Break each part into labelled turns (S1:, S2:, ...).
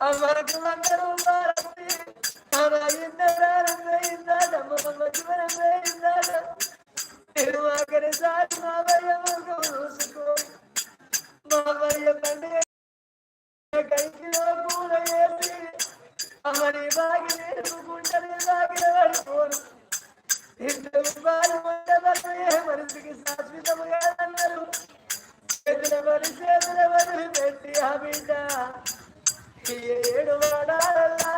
S1: అమ్మకు అందరూ మారండి తిరువాకరిసారి మావయ్య చూసుకో మావయ్య పండుగ కైకిలో పూల వేసి అమ్మని బాగి నేర్పుకుంటని సాగిన పడిపోను ఇద్దరు బాలు ఉండవలే మనిషికి శాశ్వతముగా అన్నారు చేతుల మరి చేతుల వదిలి పెట్టి ఆ బిడ్డ ఈ ఏడు వాడాలల్లా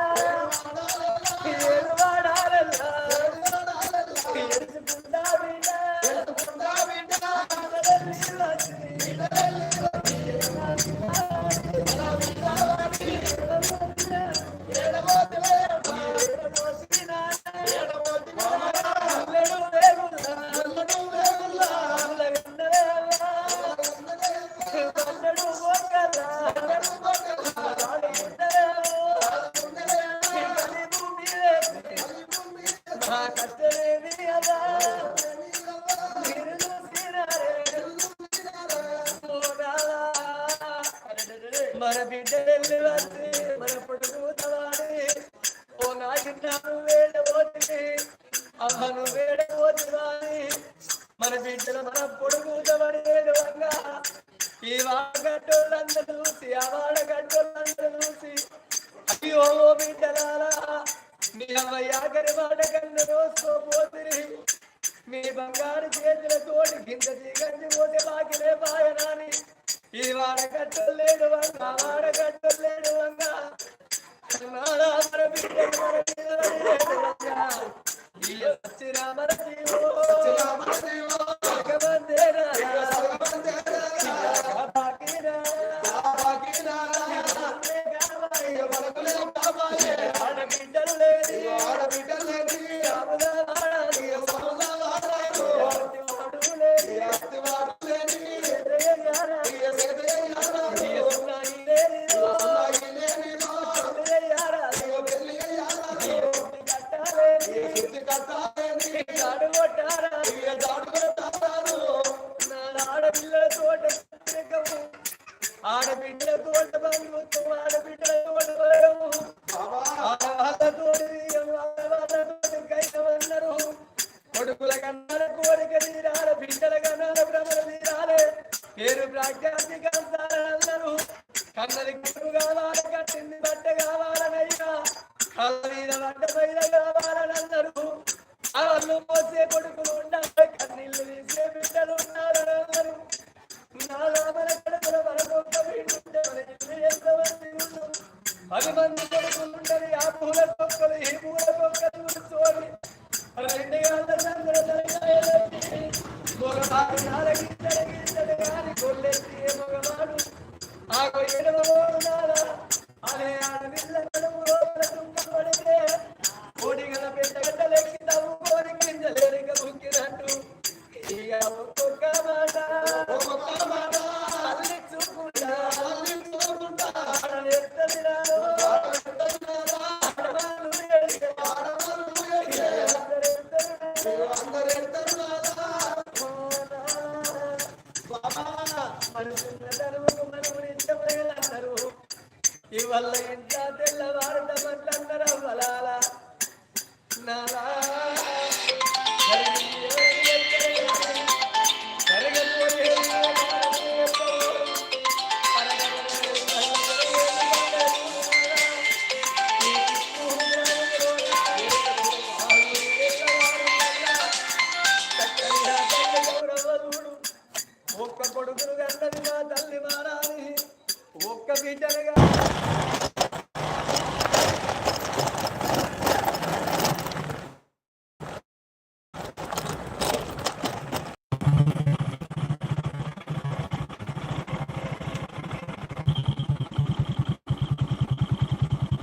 S1: ఈ ఏడు వాడాలల్లా ఎడుచుకుంటా బిడ్డ బిడ్డలు వచ్చి మన పుట్టుకుతవాడి ఓ నాయకుడు వేడబోతుంది అమ్మను వేడబోతుంది మన బిడ్డలు మన పొడుగుతబడి వేడువంగా ఈ వాడగట్టోళ్ళందరూ చూసి ఆ వాడగట్టోళ్ళందరూ చూసి అయ్యో ఓ బిడ్డలారా మీ అమ్మ యాగరి మాట కన్ను రోజుకోపోతుంది మీ బంగారు చేతులతోటి కింద దిగండి పోతే బాకిలే బాయనాని ఈ వాడగట్టలేడు వంగ వాడగట్టలేడు వంగ నాడా లేడు వంగ. ఈ వచ్చిన కట్టాలేని తోట తిరగము. తోట బంధుత్వం ఆడబిడ్డల తోట కైతమన్నారు కొడుకుల కన్నాల కోరిక తీరాల బిడ్డల కన్నాల భ్రమల తీరాలే పేరు ప్రాఖ్యాతి కంటారన్నారు కన్నది కట్టు కావాలి కట్టింది బట్ట కావాలనయ్యా కళ్ళ మీద బట్ట పైన కావాలి అల్లు పోసే కొడుకులు ఉండాలి కన్నీళ్ళు వేసే బిడ్డలు ఉన్నారని అన్నారు పది మంది కొడుకులు ఉండరు ఆ పూల కొక్కలు ఈ పూల కొక్కలు కూర్చోని రెండు గంటల చంద్ర మగవాడు నాలుగింతడు గింతడు ఏ మగవాడు? ఆ కొయ్యడమోడు మనుషుల తరువుకు మనముని ఇష్టపడగలన్నారు ఇవల్ల ఎంత తెల్లవారుట మట్లందరూ నాలా ఒక్క కొడుకులు మా తల్లి మారాలి. ఒక్క బిడ్డలుగా